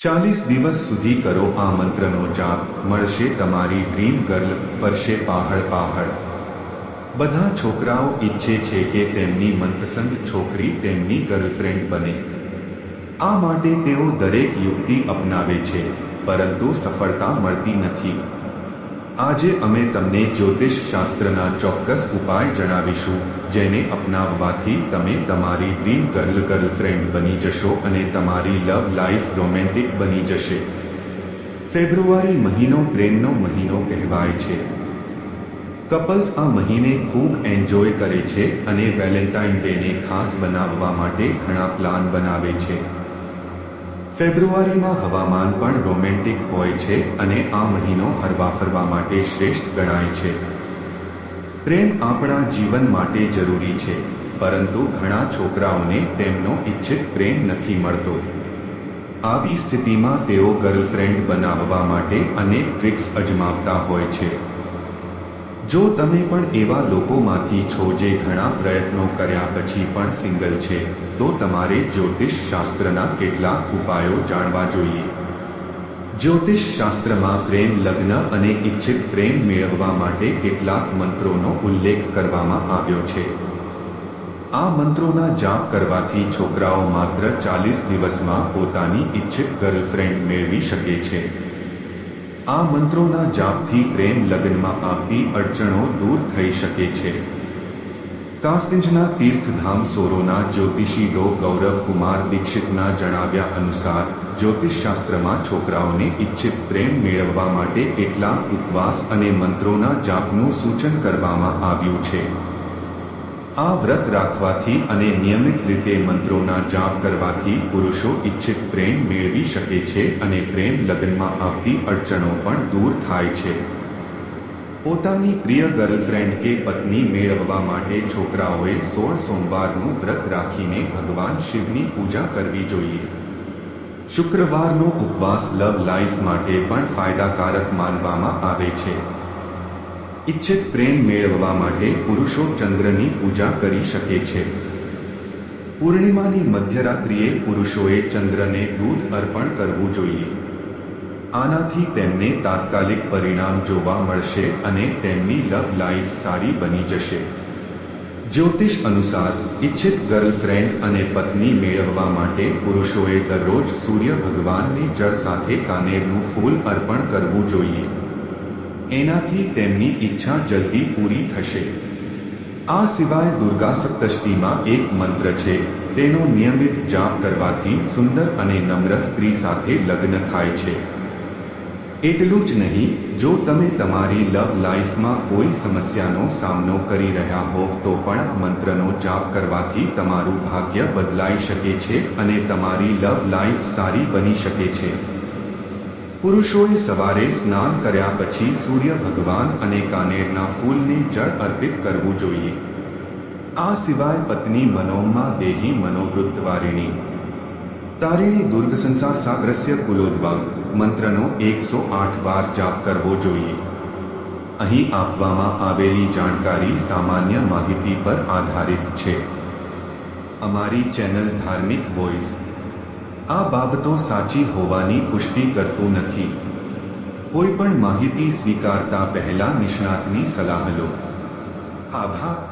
ચાલીસ દિવસ સુધી કરો આ મંત્રનો જાપ. મળશે તમારી ડ્રીમ ગર્લ, ફરશે પાહળ પાહળ બધા છોકરાઓ ઈચ્છે છે કે તેમની મનપસંદ છોકરી તેમની ગર્લફ્રેન્ડ બને. આ માટે તેઓ દરેક યુક્તિ અપનાવે છે, પરંતુ સફળતા મળતી નથી. આજે અમે તમને જ્યોતિષ શાસ્ત્રના ચોક્કસ ઉપાય જણાવીશું, જેને અપનાવવાથી તમે તમારી ડ્રીમ ગર્લ ગર્લફ્રેન્ડ બની જશો અને તમારી લવ લાઈફ રોમેન્ટિક બની જશે. ફેબ્રુઆરી મહિનો પ્રેમનો મહિનો કહેવાય છે. કપલ્સ આ મહિને ખૂબ એન્જોય કરે છે અને વેલેન્ટાઇન ડેને ખાસ બનાવવા માટે ઘણા પ્લાન બનાવે છે. ફેબ્રુઆરીમાં હવામાન પણ રોમેન્ટિક હોય છે અને આ મહિનો હરવા ફરવા માટે શ્રેષ્ઠ ગણાય છે. પ્રેમ આપણા જીવન માટે જરૂરી છે, પરંતુ ઘણા છોકરાઓને તેમનો ઈચ્છિત પ્રેમ નથી મળતો. આવી સ્થિતિમાં તેઓ ગર્લફ્રેન્ડ બનાવવા માટે અનેક ટ્રિક્સ અજમાવતા હોય છે. જો તમે પણ એવા લોકોમાંથી છો જે ઘણા પ્રયત્નો કર્યા પછી પણ સિંગલ છે, તો તમારે જ્યોતિષ શાસ્ત્રના કેટલાક ઉપાયો જાણવા જોઈએ. જ્યોતિષ શાસ્ત્રમાં પ્રેમ, લગ્ન અને ઇચ્છિત પ્રેમ મેળવવા માટે કેટલાક મંત્રોનો ઉલ્લેખ કરવામાં આવ્યો છે. આ મંત્રોના જાપ કરવાથી છોકરાઓ માત્ર ચાલીસ દિવસમાં પોતાની ઇચ્છિત ગર્લફ્રેન્ડ મેળવી શકે છે. આ મંત્રોના જાપથી પ્રેમ લગ્નમાં આવતી અડચણો દૂર થઈ શકે છે. કાસગંજના તીર્થધામ સોરોના જ્યોતિષી ડો ગૌરવ કુમાર દીક્ષિતના જણાવ્યા અનુસાર, જ્યોતિષશાસ્ત્રમાં છોકરાઓને ઇચ્છિત પ્રેમ મેળવવા માટે કેટલાક ઉપવાસ અને મંત્રોના જાપનું સૂચન કરવામાં આવ્યું છે. આ વ્રત રાખવાથી અને નિયમિત રીતે મંત્રોના જાપ કરવાથી પુરુષો ઇચ્છિત પ્રેમ મેળવી શકે છે અને પ્રેમ લગ્નમાં આવતી અડચણો પણ દૂર થાય છે. પોતાની પ્રિય ગર્લફ્રેન્ડ કે પત્ની મેળવવા માટે છોકરાઓએ સોળ સોમવારનું વ્રત રાખીને ભગવાન શિવની પૂજા કરવી જોઈએ. શુક્રવારનો ઉપવાસ લવ લાઈફ માટે પણ ફાયદાકારક માનવામાં આવે છે. ઇચ્છિત પ્રેમ મેળવવા માટે પુરુષો ચંદ્રની પૂજા કરી શકે છે. પૂર્ણિમાની મધ્યરાત્રિએ પુરુષોએ ચંદ્રને દૂધ અર્પણ કરવું જોઈએ. આનાથી તેમને તાત્કાલિક પરિણામ જોવા મળશે અને તેમની લવ લાઈફ સારી બની જશે. જ્યોતિષ અનુસાર ઇચ્છિત ગર્લફ્રેન્ડ અને પત્ની મેળવવા માટે પુરુષોએ દરરોજ સૂર્ય ભગવાનને જળ સાથે કાનેરનું ફૂલ અર્પણ કરવું જોઈએ. એનાથી તેમની ઈચ્છા જલ્દી પૂરી થશે. આ સિવાય દુર્ગા સપ્તષ્ટીમાં એક મંત્ર છે, તેનો નિયમિત જાપ કરવાથી સુંદર અને નમ્ર સ્ત્રી સાથે લગ્ન થાય છે. એટલું જ નહીં, જો તમે તમારી લવ લાઈફમાં કોઈ સમસ્યાનો સામનો કરી રહ્યા હોવ તો પણ મંત્રનો જાપ કરવાથી તમારું ભાગ્ય બદલાઈ શકે છે અને તમારી લવ લાઈફ સારી બની શકે છે. પુરુષોએ સવારે સ્નાન કર્યા પછી સૂર્ય ભગવાન અને કાનેરના ફૂલને જળ અર્પિત કરવું જોઈએ. આ સિવાય પત્ની મનોમા દેહી મનોવૃત્તવારિણી તારીણી દુર્ગ સંસાર સાગ્રસ્ય કુલોદ્વા, મંત્રનો એકસો આઠ વાર જાપ કરવો જોઈએ. અહીં આપવામાં આવેલી જાણકારી સામાન્ય માહિતી પર આધારિત છે. અમારી ચેનલ ધાર્મિક વોઇસ આ બાબતો સાચી હોવાની પુષ્ટિ કરતું નથી. કોઈ પણ માહિતી સ્વીકારતા પહેલા નિષ્ણાતની સલાહ લો. આભાર.